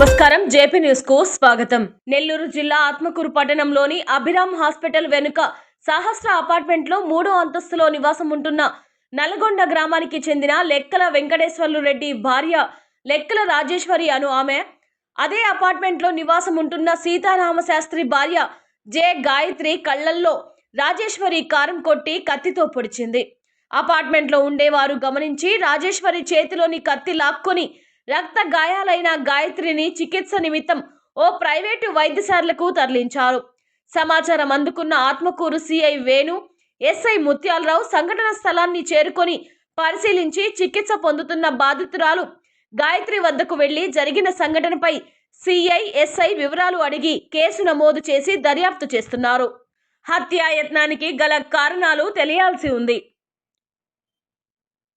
నమస్కారం. జేపీ న్యూస్కు స్వాగతం. నెల్లూరు జిల్లా ఆత్మకూరు పట్టణంలోని అభిరామ్ హాస్పిటల్ వెనుక సహస్ర అపార్ట్మెంట్లో మూడో అంతస్తులో నివాసం ఉంటున్న నల్గొండ గ్రామానికి చెందిన లెక్కల వెంకటేశ్వర్లు రెడ్డి భార్య లెక్కల రాజేశ్వరి అను ఆమె. అదే అపార్ట్మెంట్లో నివాసం ఉంటున్న సీతారామ శాస్త్రి భార్య జె గాయత్రి కళ్ళల్లో రాజేశ్వరి కారం కొట్టి కత్తితో పొడిచింది. అపార్ట్మెంట్లో ఉండేవారు గమనించి రాజేశ్వరి చేతిలోని కత్తి లాక్కొని రక్త గాయాలైన గాయత్రిని చికిత్స నిమిత్తం ఓ ప్రైవేటు వైద్యశాలకు తరలించారు. సమాచారం అందుకున్న ఆత్మకూరు సిఐ వేణు ఎస్ఐ ముత్యాలరావు సంఘటన స్థలాన్ని చేరుకొని పరిశీలించి చికిత్స పొందుతున్న బాధితురాలు గాయత్రి వద్దకు వెళ్ళి జరిగిన సంఘటనపై సిఐ ఎస్ఐ వివరాలు అడిగి కేసు నమోదు చేసి దర్యాప్తు చేస్తున్నారు. హత్యాయత్నానికి గల కారణాలు తెలియాల్సి ఉంది.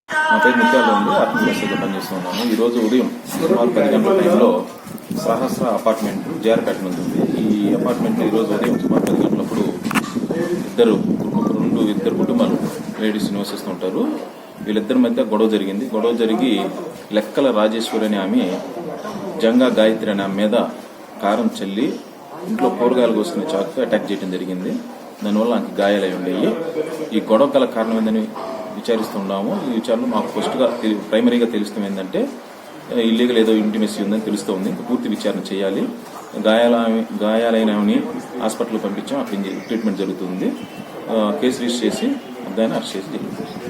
నా పేరు ముత్యాలు ఉంది ఆత్మహత్యగా పనిచేస్తున్నాను ఈ రోజు ఉదయం సుమారు పది గంటల టైంలో సహస్ర అపార్ట్మెంట్ జేఆర్పేట నుంచి ఉంది. ఈ అపార్ట్మెంట్ ఈ రోజు ఉదయం సుమారు పది గంటలప్పుడు ఇద్దరు రెండు ఇద్దరు కుటుంబాలు లేడీస్ నివసిస్తుంటారు వీళ్ళిద్దరి మధ్య గొడవ జరిగింది. గొడవ జరిగి లెక్కల రాజేశ్వరి అనే ఆమె జంగా గాయత్రి అనే ఆమె మీద కారం చల్లి ఇంట్లో కూరగాయలు కోసుకునే చాకు అటాక్ చేయడం జరిగింది. దానివల్ల ఆమెకి గాయాలై ఉండేవి. ఈ గొడవ గల కారణం ఏందని విచారిస్తున్నాము ఈ విచారణ మాకు ఫస్ట్గా ప్రైమరీగా తెలుస్తుంది ఏంటంటే ఇల్లీగల్ ఏదో ఇంటిమెసీ ఉందని తెలుస్తుంది. పూర్తి విచారణ చేయాలి. గాయాల గాయాలైనవి హాస్పిటల్కి పంపించాం. అక్కడ ట్రీట్మెంట్ జరుగుతుంది. కేసు రిజిస్టర్ చేసి దాన్ని అరెస్ట్ చేసి జరుగుతుంది